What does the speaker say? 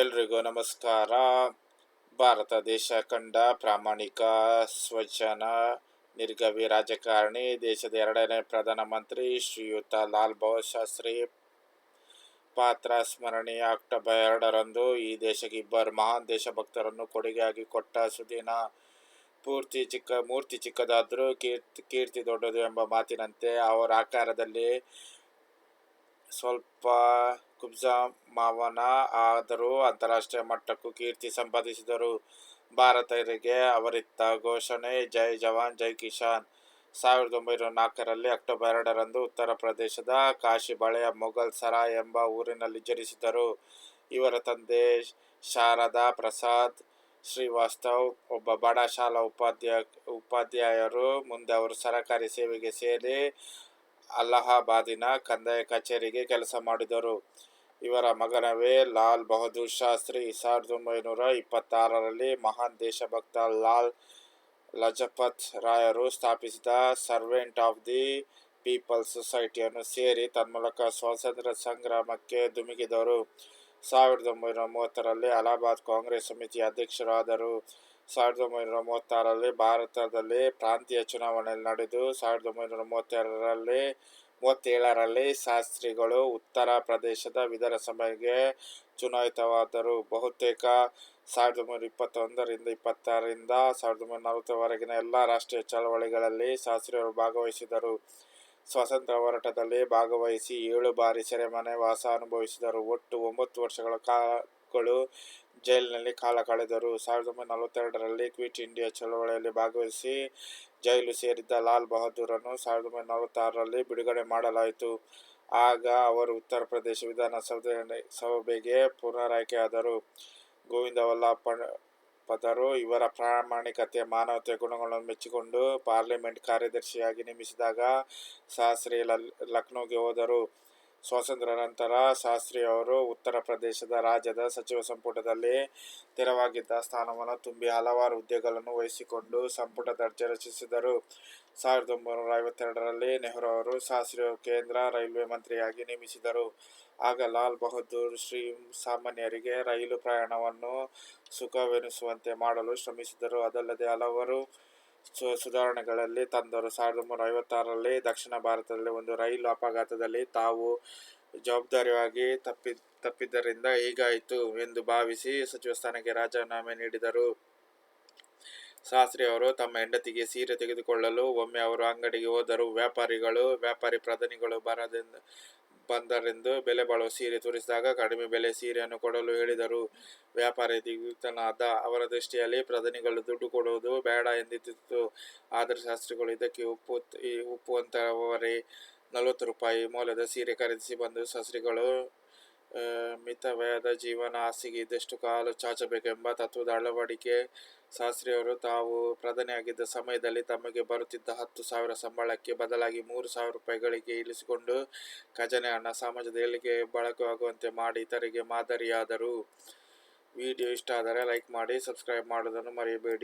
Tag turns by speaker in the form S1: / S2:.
S1: ಎಲ್ರಿಗೂ ನಮಸ್ಕಾರ. ಭಾರತ ದೇಶ ಕಂಡ ಪ್ರಾಮಾಣಿಕ ಸ್ವಜನ ನಿರ್ಗವಿ ರಾಜಕಾರಣಿ, ದೇಶದ ಎರಡನೇ ಪ್ರಧಾನಮಂತ್ರಿ ಶ್ರೀಯುತ ಲಾಲ್ ಬಹದ್ದೂರ್ ಶಾಸ್ತ್ರಿ. ಪಾತ್ರ ಸ್ಮರಣೀಯ ಅಕ್ಟೋಬರ್ ಎರಡರಂದು ಈ ದೇಶಕ್ಕೆ ಇಬ್ಬರು ಮಹಾನ್ ದೇಶಭಕ್ತರನ್ನು ಕೊಡುಗೆಯಾಗಿ ಕೊಟ್ಟ ಸುದಿನ. ಪೂರ್ತಿ ಚಿಕ್ಕ, ಮೂರ್ತಿ ಚಿಕ್ಕದಾದರೂ ಕೀರ್ತಿ ಕೀರ್ತಿ ದೊಡ್ಡದು ಎಂಬ ಮಾತಿನಂತೆ, ಅವರ ಆಕಾರದಲ್ಲಿ ಸ್ವಲ್ಪ ಕುಬ್ಜಾ ಮಾವನ ಆದರೂ ಅಂತಾರಾಷ್ಟ್ರೀಯ ಮಟ್ಟಕ್ಕೂ ಕೀರ್ತಿ ಸಂಪಾದಿಸಿದರು. ಭಾರತೀಯರಿಗೆ ಅವರಿತ್ತ ಘೋಷಣೆ, ಜೈ ಜವಾನ್, ಜೈ ಕಿಶಾನ್. ಸಾವಿರದ ಒಂಬೈನೂರ ನಾಲ್ಕರಲ್ಲಿ ಅಕ್ಟೋಬರ್ ಎರಡರಂದು ಉತ್ತರ ಪ್ರದೇಶದ ಕಾಶಿ ಬಳೆಯ ಮೊಘಲ್ ಸರ ಎಂಬ ಊರಿನಲ್ಲಿ ಜನಿಸಿದರು ಇವರ ತಂದೆ ಶಾರದಾ ಪ್ರಸಾದ್ ಶ್ರೀವಾಸ್ತವ್, ಒಬ್ಬ ಬಡ ಶಾಲಾ ಉಪಾಧ್ಯಾಯ ಉಪಾಧ್ಯಾಯರು, ಮುಂದೆ ಅವರು ಸರಕಾರಿ ಸೇವೆಗೆ ಸೇರಿ ಅಲಹಾಬಾದಿನ ಕಂದಾಯ ಕಚೇರಿಗೆ ಕೆಲಸ ಮಾಡಿದರು. ಇವರ ಮಗನವೇ ಲಾಲ್ ಬಹದ್ದೂರ್ ಶಾಸ್ತ್ರಿ. ಸಾವಿರದ ಒಂಬೈನೂರ ಇಪ್ಪತ್ತಾರರಲ್ಲಿ ಮಹಾನ್ ದೇಶಭಕ್ತ ಲಾಲ್ ಲಜಪತ್ ರಾಯರು ಸ್ಥಾಪಿಸಿದ ಸರ್ವೆಂಟ್ ಆಫ್ ದಿ ಪೀಪಲ್ಸ್ ಸೊಸೈಟಿಯನ್ನು ಸೇರಿ ತನ್ಮೂಲಕ ಸ್ವಾತಂತ್ರ್ಯ ಸಂಗ್ರಾಮಕ್ಕೆ ಧುಮುಕಿದರು. ಸಾವಿರದ ಒಂಬೈನೂರ ಮೂವತ್ತರಲ್ಲಿ ಅಲಹಾಬಾದ್ ಕಾಂಗ್ರೆಸ್ ಸಮಿತಿಯ ಅಧ್ಯಕ್ಷರಾದರು. ಸಾವಿರದ ಒಂಬೈನೂರ ಮೂವತ್ತಾರರಲ್ಲಿ ಭಾರತದಲ್ಲಿ ಪ್ರಾಂತೀಯ ಚುನಾವಣೆ ನಡೆದು ಸಾವಿರದ ಒಂಬೈನೂರ ಮೂವತ್ತೆರಡರಲ್ಲಿ, ಮೂವತ್ತೇಳರಲ್ಲಿ ಶಾಸ್ತ್ರಿಗಳು ಉತ್ತರ ಪ್ರದೇಶದ ವಿಧಾನಸಭೆಗೆ ಚುನಾಯಿತವಾದರು. ಬಹುತೇಕ ಸಾವಿರದ ಒಂಬೈನೂರ ಇಪ್ಪತ್ತೊಂದರಿಂದ ಇಪ್ಪತ್ತಾರರಿಂದ ಸಾವಿರದ ಒಂಬೈನೂರ ನಲವತ್ತರವರೆಗಿನ ಎಲ್ಲ ರಾಷ್ಟ್ರೀಯ ಚಳವಳಿಗಳಲ್ಲಿ ಶಾಸ್ತ್ರಿಯವರು ಭಾಗವಹಿಸಿದರು. ಸ್ವಾತಂತ್ರ್ಯ ಹೋರಾಟದಲ್ಲಿ ಭಾಗವಹಿಸಿ ಏಳು ಬಾರಿ ಸೆರೆಮನೆ ವಾಸ ಅನುಭವಿಸಿದರು. ಒಟ್ಟು ಒಂಬತ್ತು ವರ್ಷಗಳ ಕಾಲಗಳು ಜೈಲಿನಲ್ಲಿ ಕಾಲ ಕಳೆದರು ಸಾವಿರದ ಒಂಬೈನೂರ ನಲವತ್ತೆರಡರಲ್ಲಿ ಕ್ವಿಟ್ ಇಂಡಿಯಾ ಚಳವಳಿಯಲ್ಲಿ ಭಾಗವಹಿಸಿ ಜೈಲು ಸೇರಿದ್ದ ಲಾಲ್ ಬಹದ್ದೂರನ್ನು ಸಾವಿರದ ಒಂಬೈನೂರ ನಲವತ್ತಾರರಲ್ಲಿ ಬಿಡುಗಡೆ ಮಾಡಲಾಯಿತು. ಆಗ ಅವರು ಉತ್ತರ ಪ್ರದೇಶ ವಿಧಾನಸಭೆ ಸಭೆಗೆ ಪುನರಾಯ್ಕೆಯಾದರು. ಗೋವಿಂದ ವಲ್ಲಭ ಪದರು ಇವರ ಪ್ರಾಮಾಣಿಕತೆ ಮಾನವತೆ ಗುಣಗಳನ್ನು ಮೆಚ್ಚಿಕೊಂಡು ಪಾರ್ಲಿಮೆಂಟ್ ಕಾರ್ಯದರ್ಶಿಯಾಗಿ ನೇಮಿಸಿದಾಗ ಸಹಸ್ರಿ ಲಲ್, ಲಕ್ನೋಗೆ ಹೋದರು. ಸ್ವಾತಂತ್ರ್ಯ ನಂತರ ಶಾಸ್ತ್ರಿ ಅವರು ಉತ್ತರ ಪ್ರದೇಶದ ರಾಜ್ಯದ ಸಚಿವ ಸಂಪುಟದಲ್ಲಿ ತೆರವಾಗಿದ್ದ ಸ್ಥಾನವನ್ನು ತುಂಬಿ ಹಲವಾರು ಹುದ್ದೆಗಳನ್ನು ವಹಿಸಿಕೊಂಡು ಸಂಪುಟ ದರ್ಜೆ ರಚಿಸಿದರು. ಸಾವಿರದ ಒಂಬೈನೂರ ಐವತ್ತೆರಡರಲ್ಲಿ ನೆಹರು ಅವರು ಶಾಸ್ತ್ರಿ ಕೇಂದ್ರ ರೈಲ್ವೆ ಮಂತ್ರಿಯಾಗಿ ನೇಮಿಸಿದರು. ಆಗ ಲಾಲ್ ಬಹದ್ದೂರ್ ಶ್ರೀ ಸಾಮಾನ್ಯರಿಗೆ ರೈಲು ಪ್ರಯಾಣವನ್ನು ಸುಖವೆನಿಸುವಂತೆ ಮಾಡಲು ಶ್ರಮಿಸಿದರು. ಅದಲ್ಲದೆ ಹಲವರು ಸುಧಾರಣೆಗಳಲ್ಲಿ ತಂದರು. ಸಾವಿರದ ಒಂಬೈನೂರ ಐವತ್ತಾರರಲ್ಲಿ ದಕ್ಷಿಣ ಭಾರತದಲ್ಲಿ ಒಂದು ರೈಲು ಅಪಘಾತದಲ್ಲಿ ತಾವು ಜವಾಬ್ದಾರಿಯಾಗಿ ತಪ್ಪಿ ತಪ್ಪಿದ್ದರಿಂದ ಹೀಗಾಯಿತು ಎಂದು ಭಾವಿಸಿ ಸಚಿವ ಸ್ಥಾನಕ್ಕೆ ರಾಜೀನಾಮೆ ನೀಡಿದರು. ಶಾಸ್ತ್ರಿ ಅವರು ತಮ್ಮ ಹೆಂಡತಿಗೆ ಸೀರೆ ತೆಗೆದುಕೊಳ್ಳಲು, ಒಮ್ಮೆ ಅವರು ಅಂಗಡಿಗೆ ಹೋದರು ವ್ಯಾಪಾರಿಗಳು, ವ್ಯಾಪಾರಿ ಪ್ರಧಾನಿಗಳು ಬರದಿಂದ, ಬಂದರೆಂದು ಬೆಲೆ ಬಾಳುವ ಸೀರೆ ತೋರಿಸಿದಾಗ ಕಡಿಮೆ ಬೆಲೆ ಸೀರೆಯನ್ನು ಕೊಡಲು ಹೇಳಿದರು. ವ್ಯಾಪಾರಿ ದಿಗ್ವಿಕ್ತನಾದ ಅವರ ದೃಷ್ಟಿಯಲ್ಲಿ ಪ್ರಧಾನಿಗಳು ದುಡ್ಡು ಕೊಡುವುದು ಬೇಡ ಎಂದಿತ್ತು ಆದರೆ ಶಾಸ್ತ್ರಿಗಳು ಇದಕ್ಕೆ ಉಪ್ಪು, ಈ ಒಪ್ಪುವಂತವರೇ ನಲವತ್ತು ರೂಪಾಯಿ ಮೌಲ್ಯದ ಸೀರೆ ಖರೀದಿಸಿ ಬಂದು ಶಾಸ್ತ್ರಿಗಳು ಮಿತವ್ಯಯದ ಜೀವನ ಹಾಸಿಗೆ ಇದ್ದಷ್ಟು ಕಾಲು ಚಾಚಬೇಕೆಂಬ ತತ್ವದ ಅಳವಡಿಕೆ ಶಾಸ್ತ್ರಿಯವರು ತಾವು ಪ್ರಧಾನಿಯಾಗಿದ್ದ ಸಮಯದಲ್ಲಿ ತಮಗೆ ಬರುತ್ತಿದ್ದ ಹತ್ತು ಸಾವಿರ ಸಂಬಳಕ್ಕೆ ಬದಲಾಗಿ ಮೂರು ಸಾವಿರ ರೂಪಾಯಿಗಳಿಗೆ ಇಳಿಸಿಕೊಂಡು ಖಜಾನೆ ಹಣ ಸಮಾಜದ ಏಳಿಗೆ ಬಳಕೆಯಾಗುವಂತೆ ಮಾಡಿ ಇತರಿಗೆ ಮಾದರಿಯಾದರು. ವಿಡಿಯೋ ಇಷ್ಟ ಆದರೆ ಲೈಕ್ ಮಾಡಿ, ಸಬ್ಸ್ಕ್ರೈಬ್ ಮಾಡೋದನ್ನು ಮರೆಯಬೇಡಿ.